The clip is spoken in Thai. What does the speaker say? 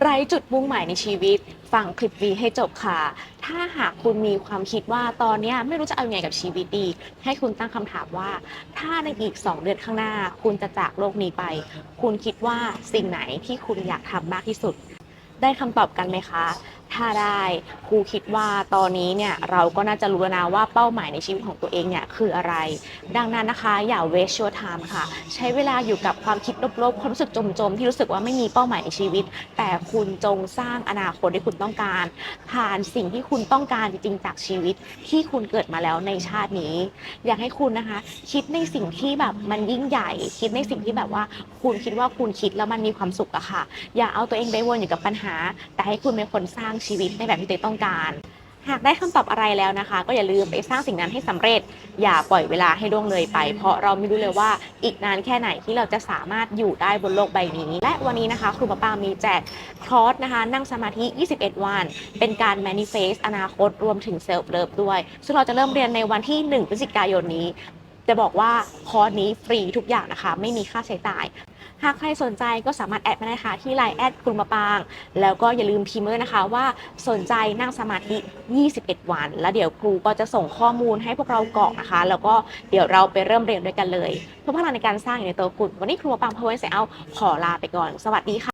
ไร้จุดมุ่งหมายในชีวิต ฟังคลิปวีให้จบค่ะ ถ้าหากคุณมีความคิดว่าตอนนี้ไม่รู้จะเอาไงกับชีวิตดี ให้คุณตั้งคำถามว่า ถ้าในอีก 2 เดือนข้างหน้า คุณจะจากโลกนี้ไป คุณคิดว่าสิ่งไหนที่คุณอยากทำมากที่สุด ได้คำตอบกันไหมคะ ถ้าได้ครูคิดว่าตอนนี้เนี่ยเราก็น่าจะรู้แล้วนะว่าเป้าหมายในชีวิตของตัวเองเนี่ยคืออะไร ดังนั้นนะคะอย่าเวชชัวไทม์ค่ะ ใช้เวลาอยู่กับความคิดลบๆ ความรู้สึกจมๆ ที่รู้สึกว่าไม่มีเป้าหมายในชีวิต แต่คุณจงสร้างอนาคตที่คุณต้องการ ผ่านสิ่งที่คุณต้องการจริงๆจากชีวิตที่คุณเกิดมาแล้วในชาตินี้ อยากให้คุณนะคะ คิดในสิ่งที่แบบมันยิ่งใหญ่ คิดในสิ่งที่แบบว่า คุณคิดว่าคุณคิดแล้วมันมีความสุขอะค่ะ อย่าเอาตัวเองไปวนอยู่กับปัญหา แต่ให้คุณเป็นคนสร้างชีวิตในแบบที่ตัวเองต้องการ หากได้คำตอบอะไรแล้วนะคะ ก็อย่าลืมไปสร้างสิ่งนั้นให้สำเร็จ อย่าปล่อยเวลาให้ล่วงเลยไป เพราะเราไม่รู้เลยว่าอีกนานแค่ไหนที่เราจะสามารถอยู่ได้บนโลกใบนี้ และวันนี้นะคะ ครูปะปามีแจกคอร์สนะคะ นั่งสมาธิ 21 วัน เป็นการ manifest อนาคตรวมถึง self love ด้วย ซึ่งเราจะเริ่มเรียนในวันที่ 1 พฤศจิกายนนี้ จะบอกว่าคอร์สนี้ฟรีทุกอย่างนะคะ ไม่มีค่าใช้จ่าย หากใครสนใจก็สามารถแอดมาได้ค่ะที่ไลน์แอดกลุ่มมะปาง แล้วก็อย่าลืมพิมพ์ด้วยนะคะว่าสนใจนั่งสมาธิ 21 วัน แล้วเดี๋ยวครูก็จะส่งข้อมูลให้พวกเรากรอกนะคะ แล้วก็เดี๋ยวเราไปเริ่มเรียนด้วยกันเลยเพื่อพลังในการสร้างอยู่ในตัวคุณวันนี้ครูมะปางเพอร์เวนเซลขอลาไปก่อน สวัสดีค่ะ